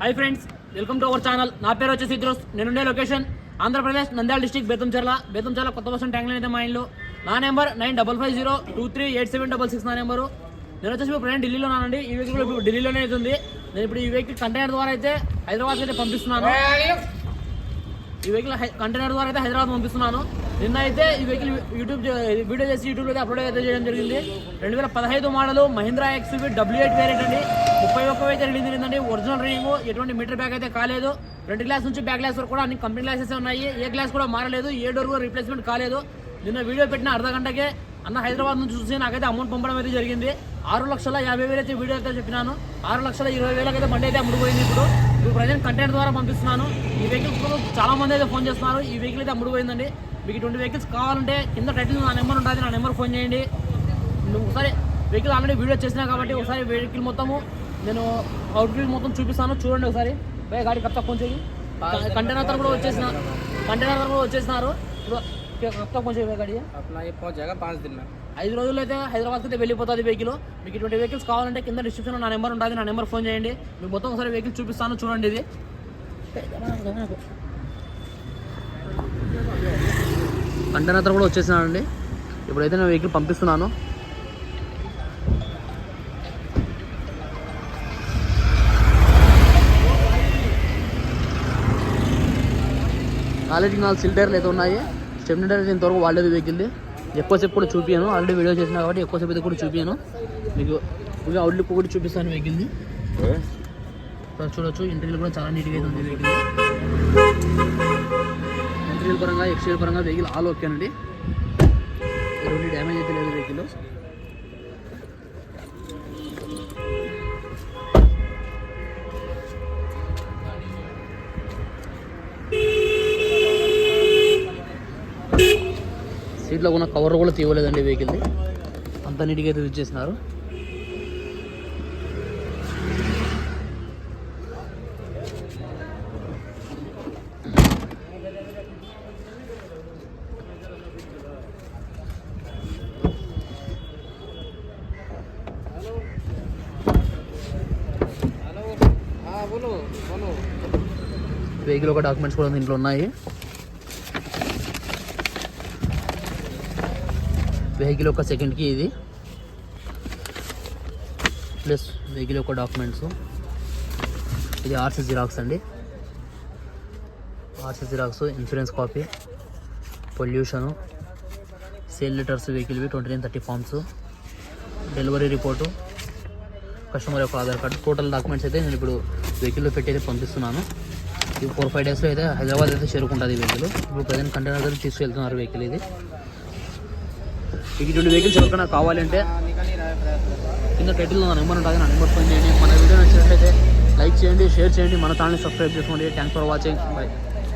Hi friends welcome to our channel నా పేరు వచ్చేసి ఇద్రోస్. నేనుండే లొకేషన్ ఆంధ్రప్రదేశ్ నంద్యాల డిస్టిక్ బేతంచర్ల బేతంచర్ల కొత్త బస్ ట్యాంక్ అయితే మా ఇంట్లో నా number nine double five zero two three eight seven double six నా నెంబరు నేను వచ్చేసి ఇప్పుడు ప్రజెంట్ ఢిల్లీలో ఉన్నానండి. ఈ వెహికల్ ఇప్పుడు ఢిల్లీలోనే అవుతుంది. నేను ఇప్పుడు ఈ వెహికల్ కంటైనర్ ద్వారా అయితే హైదరాబాద్ అయితే పంపిస్తున్నాను. ఈ వెహికల్ కంటైనర్ ద్వారా అయితే హైదరాబాద్ పంపిస్తున్నాను. నిన్న అయితే ఈ వెహికల్ యూట్యూబ్ వీడియో చేసి యూట్యూబ్ అయితే అప్లోడ్ అయితే చేయడం జరిగింది. రెండు వేల పదహైదు model Mahindra XV W eight variant అండి. ముప్పై ఒక్క అయితే రిలీజ్ జరిగిందండి. ఒరిజినల్ రీడింగ్ ఎటువంటి మీటర్ బ్యాగ్ అయితే కాలేదు. రెండు గ్లాస్ నుంచి బ్యాక్ గ్లాస్ వరకు కూడా అన్ని కంపెనీ గ్లాసెస్ ఉన్నాయి. ఏ గ్లాస్ కూడా మారలేదు. ఏ డోర్ కూడా రీప్లేస్మెంట్ కాలేదు. నిన్న వీడియో పెట్టిన అర్ధ గంటకే అన్న హైదరాబాద్ నుంచి చూసి నాకైతే అమౌంట్ పంపడం అయితే జరిగింది. ఆరు లక్షల యాభై వేలు అయితే వీడియో అయితే చెప్పినాను. ఆరు లక్షల ఇరవై వేలకు అయితే బండి అయితే అమ్ముడుపోయింది ఇప్పుడు. ఇప్పుడు ప్రజెంట్ కంటెంట్ ద్వారా పంపిస్తున్నాను. ఈ వెహికల్స్ చాలా మంది అయితే ఫోన్ చేస్తున్నారు. ఈ వెహికల్ అయితే అమ్ముడుపోయిందండి మీకు ఇటువంటి వెహికల్స్ కావాలంటే కింద టైటిల్ నా నెంబర్ ఉంటుంది నా నెంబర్ ఫోన్ చేయండి. నువ్వు ఒకసారి వెహికల్ ఆల్రెడీ వీడియో చేసినా కాబట్టి ఒకసారి వెహికల్ మొత్తము నేను అవుట్ మొత్తం చూపిస్తాను. చూడండి ఒకసారి. భయ గాడి కరెక్ట్గా ఫోన్ చేయి కంటైనర్ తర కూడా వచ్చేసిన. కంటైనర్ తర కూడా వచ్చేసినారు. కప్ ఫోన్ చేయి గాడి. ఐదు రోజుల్లో అయితే హైదరాబాద్కి అయితే వెళ్ళిపోతుంది వెహికల్ మీకు ఇటువంటి వెహికల్స్ కావాలంటే కింద డిస్క్రిప్షన్లో నా నెంబర్ ఉంటుంది నా నెంబర్ ఫోన్ చేయండి. మీకు మొత్తం ఒకసారి వెహికల్ చూపిస్తాను చూడండి ఇది. కంటైనర్ కూడా వచ్చేసినానండి ఇప్పుడైతే నేను వెహికల్ పంపిస్తున్నాను. ఆల్రెడీ నాలుగు సిలిండర్లు అయితే ఉన్నాయి. స్టెప్ టైర్స్ ఇంతవరకు వాడలేదు వెహికల్ది ఎక్కువసేపు కూడా చూపించాను ఆల్రెడీ వీడియో చేసిన కాబట్టి ఎక్కువసేపు అయితే కూడా చూపించాను మీకు ఇక అవుట్లుక్ కూడా చూపిస్తాను వెహికల్ది చూడొచ్చు. ఇంటీరియర్ కూడా చాలా నీట్గా అయితే ఉంది వెహికల్. ఇంటీరియర్ పరంగా ఎక్స్టీరియర్ పరంగా వెహికల్ ఆల్ ఓకేనండి ఎటువంటి డ్యామేజ్ అయితే లేదు వెహికల్ సీట్లో ఉన్న కవర్ కూడా తీయలేదండి వెహికల్ది. అంత నీట్గా అయితే యూజ్ చేసినారు. వెహికల్ ఒక డాక్యుమెంట్స్ కూడా దీంట్లో ఉన్నాయి. వెహికల్ యొక్క సెకండ్కి ఇది. ప్లస్ వెహికల్ యొక్క డాక్యుమెంట్స్. ఇది ఆర్సీ జిరాక్స్ అండి. RC xerox insurance copy pollution sale letters వెహికల్వి twenty nine thirty forms delivery report customer యొక్క ఆధార్ కార్డు టోటల్ డాక్యుమెంట్స్ అయితే నేను ఇప్పుడు వెహికల్లో పెట్టి అయితే పంపిస్తున్నాను. ఈ ఫోర్ ఫైవ్ డేస్లో అయితే హైదరాబాద్ అయితే చేరుకుంటుంది వెహికల్ ఇప్పుడు ప్రజెంట్ కంటైనర్ దగ్గర తీసుకెళ్తున్నారు వెహికల్ ఇది. ఇటువంటి వెహికల్స్ ఎవరికైనా కావాలంటే కింద టైటిల్ నా నెంబర్ ఉంటుంది నా నెంబర్ ఫోన్ చేయండి. మన వీడియో నచ్చినట్లయితే లైక్ చేయండి షేర్ చేయండి. మన ఛానల్ని సబ్స్క్రైబ్ చేసుకోండి. Thanks for watching bye